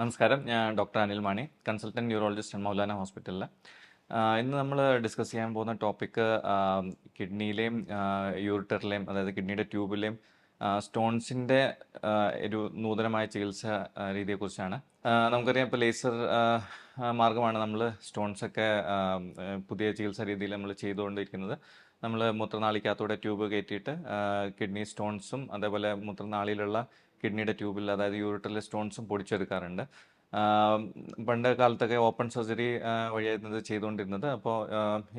നമസ്കാരം. ഞാൻ doctor Anil Mani consultant neurologist Moulana ഹോസ്പിറ്റലിൽ ഇന്ന് നമ്മൾ ഡിസ്കസ് ചെയ്യാൻ പോകുന്ന ടോപ്പിക്ക് കിഡ്നിയിലെയും യൂറിറ്ററിലെയും അതായത് കിഡ്നിയുടെ ട്യൂബിലെയും സ്റ്റോൺസിന്റെ ഒരു നൂതനമായ ചികിത്സ രീതിയെക്കുറിച്ചാണ്. നമുക്കറിയാം ഇപ്പോൾ ലേസർ മാർഗമാണ് നമ്മൾ സ്റ്റോൺസൊക്കെ പുതിയ ചികിത്സാ രീതിയിൽ നമ്മൾ ചെയ്തുകൊണ്ടിരിക്കുന്നത്. നമ്മൾ മൂത്രനാളിക്കകത്തൂടെ ട്യൂബ് കയറ്റിയിട്ട് കിഡ്നി സ്റ്റോൺസും അതേപോലെ മൂത്രനാളിയിലുള്ള കിഡ്നിയുടെ ട്യൂബിൽ അതായത് യൂറിറ്ററിലെ സ്റ്റോൺസും പൊടിച്ചെടുക്കാറുണ്ട്. പണ്ട് കാലത്തൊക്കെ ഓപ്പൺ സർജറി വഴിയായിരുന്നത് ചെയ്തുകൊണ്ടിരുന്നത്. അപ്പോൾ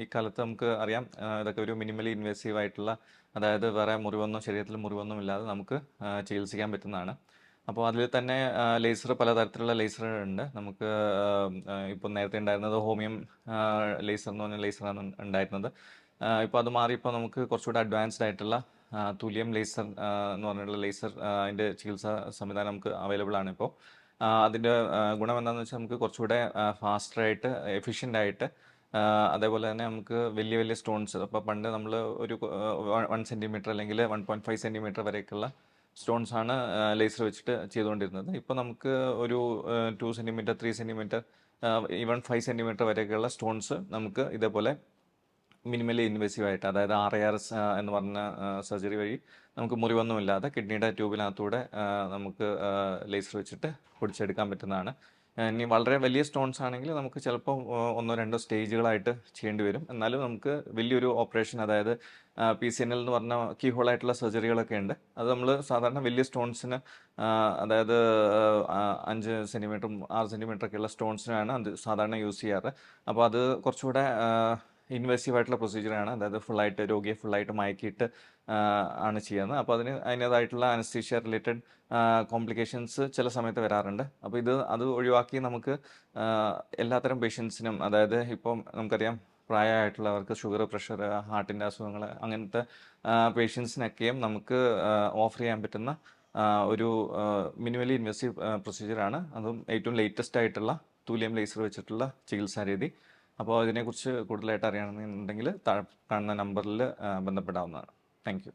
ഈ കാലത്ത് നമുക്ക് അറിയാം ഇതൊക്കെ ഒരു മിനിമലി ഇൻവേസീവ് ആയിട്ടുള്ള അതായത് വേറെ മുറിവൊന്നും ശരീരത്തിൽ മുറിവൊന്നും ഇല്ലാതെ നമുക്ക് ചികിത്സിക്കാൻ പറ്റുന്നതാണ്. അപ്പോൾ അതിൽ തന്നെ ലേസർ പലതരത്തിലുള്ള ലേസർ ഉണ്ട് നമുക്ക് ഇപ്പോൾ നേരത്തെ ഉണ്ടായിരുന്നത് ഹോമിയം ലേസർ എന്ന് പറഞ്ഞ ലേസറാണ് ഉണ്ടായിരുന്നത്. ഇപ്പോൾ അത് മാറിയപ്പോൾ നമുക്ക് കുറച്ചുകൂടി അഡ്വാൻസ്ഡ് ആയിട്ടുള്ള തുല്യം ലേസർ എന്ന് പറഞ്ഞിട്ടുള്ള ലേസർ അതിന്റെ ചികിത്സാ സംവിധാനം നമുക്ക് അവൈലബിൾ ആണ് ഇപ്പോൾ അതിന്റെ ഗുണം എന്താണെന്ന് വെച്ചാൽ നമുക്ക് കുറച്ചുകൂടെ ഫാസ്റ്ററായിട്ട് എഫിഷ്യന്റ് ആയിട്ട് അതേപോലെ തന്നെ നമുക്ക് വലിയ വലിയ സ്റ്റോൺസ് അപ്പോൾ പണ്ട് നമ്മൾ ഒരു വൺ സെന്റിമീറ്റർ അല്ലെങ്കിൽ വൺ പോയിന്റ് ഫൈവ് സെന്റിമീറ്റർ വരെയൊക്കെയുള്ള സ്റ്റോൺസ് ആണ് ലേസർ വെച്ചിട്ട് ചെയ്തുകൊണ്ടിരുന്നത്. ഇപ്പോൾ നമുക്ക് ഒരു two centimetre three centimetre even five centimetre വരെയൊക്കെയുള്ള stones നമുക്ക് ഇതേപോലെ മിനിമലി ഇൻവേസീവ് ആയിട്ട് അതായത് ആർ എ ആർ എസ് എന്ന് പറഞ്ഞ സർജറി വഴി നമുക്ക് മുറിവൊന്നുമില്ലാതെ കിഡ്നിയുടെ ട്യൂബിനകത്തൂടെ നമുക്ക് ലേസർ വെച്ചിട്ട് പൊടിച്ചെടുക്കാൻ പറ്റുന്നതാണ്. ഇനി വളരെ വലിയ സ്റ്റോൺസ് ആണെങ്കിൽ നമുക്ക് ചിലപ്പോൾ ഒന്നോ രണ്ടോ സ്റ്റേജുകളായിട്ട് ചെയ്യേണ്ടി വരും. എന്നാലും നമുക്ക് വലിയൊരു ഓപ്പറേഷൻ അതായത് പി സി എൻ എൽ എന്ന് പറഞ്ഞ കീ ഹോളായിട്ടുള്ള സർജറികളൊക്കെ ഉണ്ട്. അത് നമ്മൾ സാധാരണ വലിയ സ്റ്റോൺസിന് അതായത് അഞ്ച് സെന്റിമീറ്ററും ആറ് സെന്റിമീറ്ററൊക്കെയുള്ള സ്റ്റോൺസിനാണ് അത് സാധാരണ യൂസ് ചെയ്യാറ്. അപ്പോൾ അത് കുറച്ചുകൂടെ ഇൻവെസീവ് ആയിട്ടുള്ള പ്രൊസീജിയറാണ് അതായത് ഫുള്ളായിട്ട് രോഗിയെ ഫുള്ളായിട്ട് മയക്കിയിട്ട് ആണ് ചെയ്യുന്നത്. അപ്പോൾ അതിന് അതിന്റേതായിട്ടുള്ള അനസ്തീഷ്യ റിലേറ്റഡ് കോംപ്ലിക്കേഷൻസ് ചില സമയത്ത് വരാറുണ്ട്. അപ്പോൾ ഇത് അത് ഒഴിവാക്കി നമുക്ക് എല്ലാത്തരം പേഷ്യൻസിനും അതായത് ഇപ്പം നമുക്കറിയാം പ്രായമായിട്ടുള്ളവർക്ക് ഷുഗർ പ്രഷർ ഹാർട്ടിന്റെ അസുഖങ്ങൾ അങ്ങനത്തെ പേഷ്യൻസിനൊക്കെയും നമുക്ക് ഓഫർ ചെയ്യാൻ പറ്റുന്ന ഒരു മിനിമലി ഇൻവെസ്റ്റീവ് പ്രൊസീജിയറാണ് അതും ഏറ്റവും ലേറ്റസ്റ്റ് ആയിട്ടുള്ള തൂലിയം ലേസർ വെച്ചിട്ടുള്ള ചികിത്സാ രീതി. അപ്പോൾ ഇതിനെക്കുറിച്ച് കൂടുതലായിട്ട് അറിയണമെന്നുണ്ടെങ്കിൽ താഴെ കാണുന്ന നമ്പറിൽ ബന്ധപ്പെടാവുന്നതാണ്. താങ്ക്